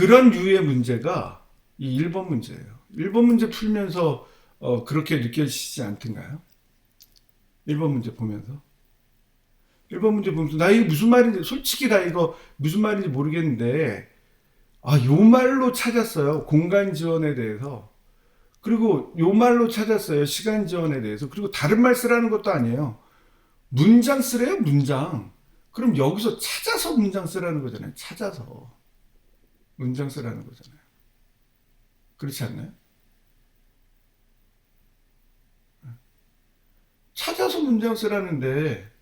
그런 류의 문제가 이 1번 문제예요. 1번 문제 풀면서 어, 그렇게 느껴지지 않던가요? 1번 문제 보면서. 1번 문제 보면서 나 이게 무슨 말인지 솔직히 나 이거 무슨 말인지 모르겠는데 아, 요 말로 찾았어요. 공간 지원에 대해서. 그리고 요 말로 찾았어요. 시간 지원에 대해서. 그리고 다른 말 쓰라는 것도 아니에요. 문장 쓰래요, 문장. 그럼 여기서 찾아서 문장 쓰라는 거잖아요. 찾아서. 문장 쓰라는 거잖아요. 그렇지 않나요? 찾아서 문장 쓰라는데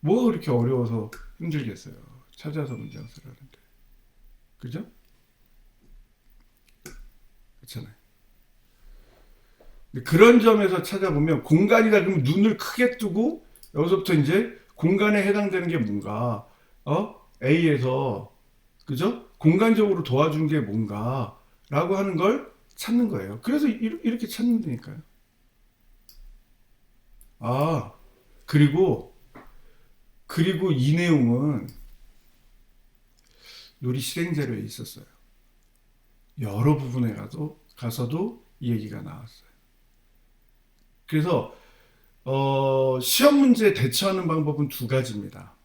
뭐가 그렇게 어려워서 힘들겠어요. 찾아서 문장 쓰라는데. 그죠? 그렇잖아요. 그런 점에서 찾아보면 공간이다 그러면 눈을 크게 뜨고 여기서부터 이제 공간에 해당되는 게 뭔가 어 A에서 그죠 공간적으로 도와준 게 뭔가라고 하는 걸 찾는 거예요. 그래서 이- 이렇게 찾는 다니까요. 아 그리고 그리고 이 내용은 놀이 실행자료에 있었어요. 여러 부분에 가도 가서도 이 얘기가 나왔어요. 그래서 어, 시험 문제 대처하는 방법은 두 가지입니다.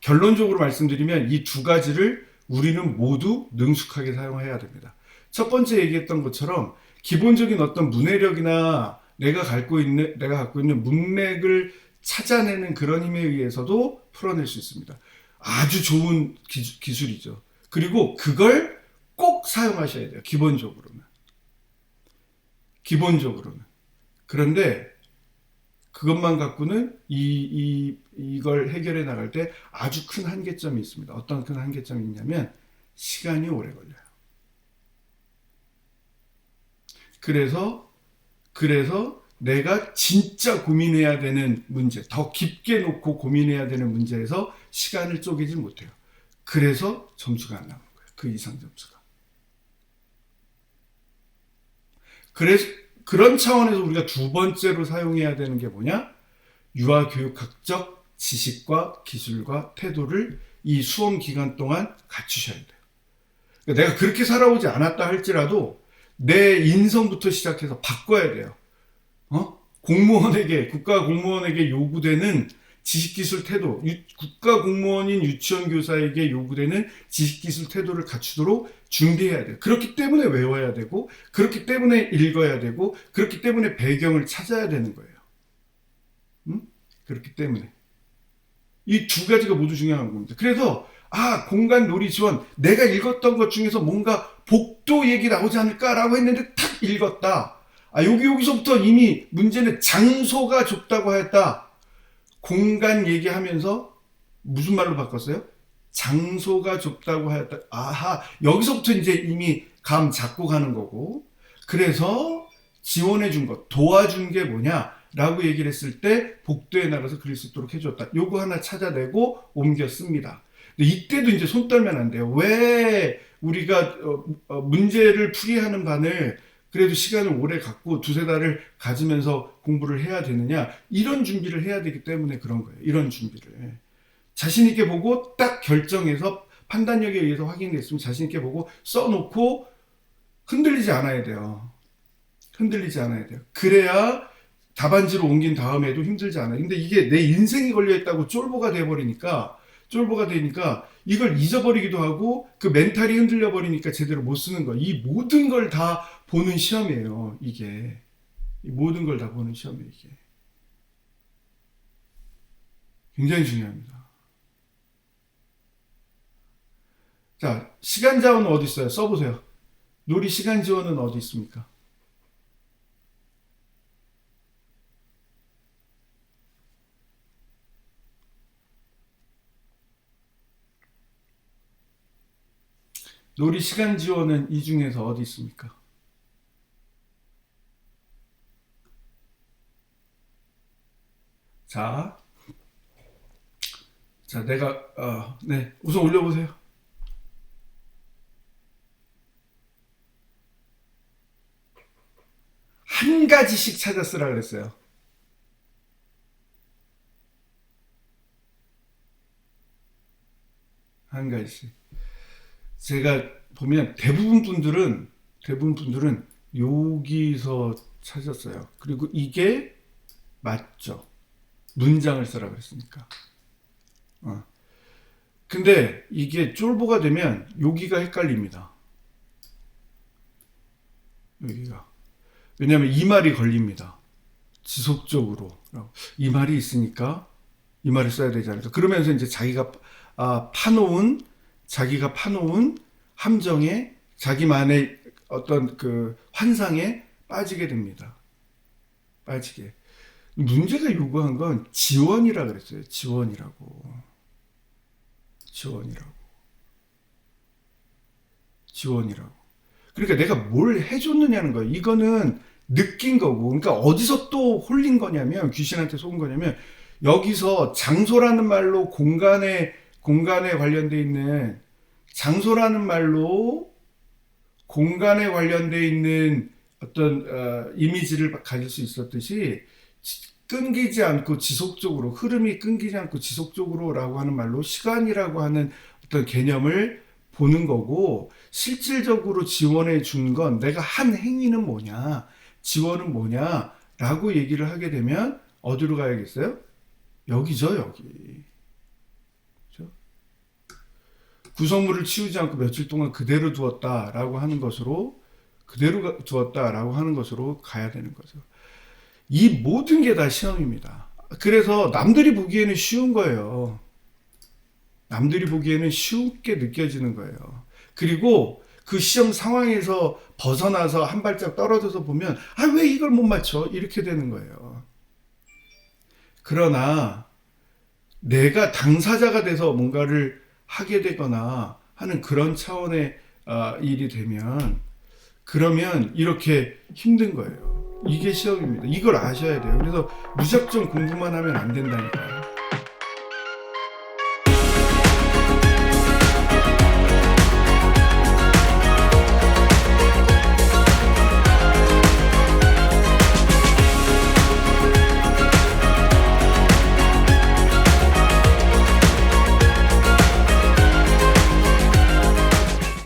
결론적으로 말씀드리면 이 두 가지를 우리는 모두 능숙하게 사용해야 됩니다. 첫 번째 얘기했던 것처럼 기본적인 어떤 문해력이나 내가 갖고 있는 내가 갖고 있는 문맥을 찾아내는 그런 힘에 의해서도 풀어낼 수 있습니다. 아주 좋은 기, 기술이죠. 그리고 그걸 꼭 사용하셔야 돼요. 기본적으로는. 기본적으로는. 그런데 그것만 갖고는 이, 이, 이걸 해결해 나갈 때 아주 큰 한계점이 있습니다. 어떤 큰 한계점이 있냐면 시간이 오래 걸려요. 그래서, 그래서 내가 진짜 고민해야 되는 문제, 더 깊게 놓고 고민해야 되는 문제에서 시간을 쪼개지 못해요. 그래서 점수가 안 나오는 거예요. 그 이상 점수가. 그래서 그런 차원에서 우리가 두 번째로 사용해야 되는 게 뭐냐? 유아교육학적 지식과 기술과 태도를 이 수험 기간 동안 갖추셔야 돼요. 그러니까 내가 그렇게 살아오지 않았다 할지라도 내 인성부터 시작해서 바꿔야 돼요. 어? 공무원에게, 국가 공무원에게 요구되는 지식기술 태도, 유- 국가 공무원인 유치원 교사에게 요구되는 지식기술 태도를 갖추도록 준비해야 돼요. 그렇기 때문에 외워야 되고, 그렇기 때문에 읽어야 되고, 그렇기 때문에 배경을 찾아야 되는 거예요. 음? 그렇기 때문에. 이 두 가지가 모두 중요한 겁니다. 그래서, 아, 공간 놀이 지원, 내가 읽었던 것 중에서 뭔가 복도 얘기 나오지 않을까라고 했는데 탁 읽었다. 아, 여기, 여기서부터 이미 문제는 장소가 좁다고 했다. 공간 얘기하면서 무슨 말로 바꿨어요? 장소가 좁다고 하였다. 아하, 여기서부터 이제 이미 감 잡고 가는 거고. 그래서 지원해 준 것, 도와준 게 뭐냐? 라고 얘기를 했을 때 복도에 나가서 그릴 수 있도록 해줬다. 요거 하나 찾아내고. 근데 이때도 이제 손 떨면 안 돼요. 왜 우리가 어, 어, 문제를 풀이하는 반을 그래도 시간을 오래 갖고 두세 달을 가지면서 공부를 해야 되느냐 이런 준비를 해야 되기 때문에 그런 거예요. 이런 준비를 자신 있게 보고 딱 결정해서 판단력에 의해서 확인됐으면 자신 있게 보고 써놓고 흔들리지 않아야 돼요. 흔들리지 않아야 돼요. 그래야 답안지로 옮긴 다음에도 힘들지 않아요. 근데 이게 내 인생이 걸려 있다고 쫄보가 돼 버리니까 쫄보가 되니까 이걸 잊어버리기도 하고 그 멘탈이 흔들려 버리니까 제대로 못 쓰는 거. 이 모든 걸 다 보는 시험이에요. 이게 이 모든 걸 다 보는 시험이에요. 이게 굉장히 중요합니다. 자 시간 자원은 어디 있어요? 써보세요. 놀이 시간 지원은 어디 있습니까? 놀이 시간 지원은 이 중에서 어디 있습니까? 자, 자, 내가 어, 네 우선 올려보세요. 한 가지씩 찾아 쓰라 그랬어요. 한 가지씩. 제가 보면 대부분 분들은 대부분 분들은 여기서 찾았어요. 그리고 이게 맞죠. 문장을 쓰라 그랬으니까. 어. 근데 이게 쫄보가 되면 여기가 헷갈립니다. 여기가. 왜냐하면 이 말이 걸립니다. 지속적으로. 이 말이 있으니까 이 말을 써야 되지 않을까. 그러면서 이제 자기가 아, 파놓은 자기가 파놓은 함정에 자기만의 어떤 그 환상에 빠지게 됩니다. 빠지게. 문제가 요구한 건 지원이라 그랬어요. 지원이라고. 지원이라고. 지원이라고. 그러니까 내가 뭘 해줬느냐는 거예요. 이거는 느낀 거고. 그러니까 어디서 또 홀린 거냐면, 귀신한테 속은 거냐면, 여기서 장소라는 말로 공간에, 공간에 관련돼 있는, 장소라는 말로 공간에 관련돼 있는 어떤 어, 이미지를 가질 수 있었듯이 지- 끊기지 않고 지속적으로 흐름이 끊기지 않고 지속적으로라고 하는 말로 시간이라고 하는 어떤 개념을 보는 거고 실질적으로 지원해 준 건 내가 한 행위는 뭐냐 지원은 뭐냐라고 얘기를 하게 되면 어디로 가야겠어요? 여기죠 여기 그죠? 구성물을 치우지 않고 며칠 동안 그대로 두었다라고 하는 것으로 그대로 가- 두었다라고 하는 것으로 가야 되는 거죠. 이 모든 게 다 시험입니다. 그래서 남들이 보기에는 쉬운 거예요. 남들이 보기에는 쉽게 느껴지는 거예요. 그리고 그 시험 상황에서 벗어나서 한 발짝 떨어져서 보면 아 왜 이걸 못 맞춰 이렇게 되는 거예요. 그러나 내가 당사자가 돼서 뭔가를 하게 되거나 하는 그런 차원의 아, 일이 되면 그러면 이렇게 힘든 거예요. 이게 시험입니다. 이걸 아셔야 돼요. 그래서 무작정 공부만 하면 안 된다니까요.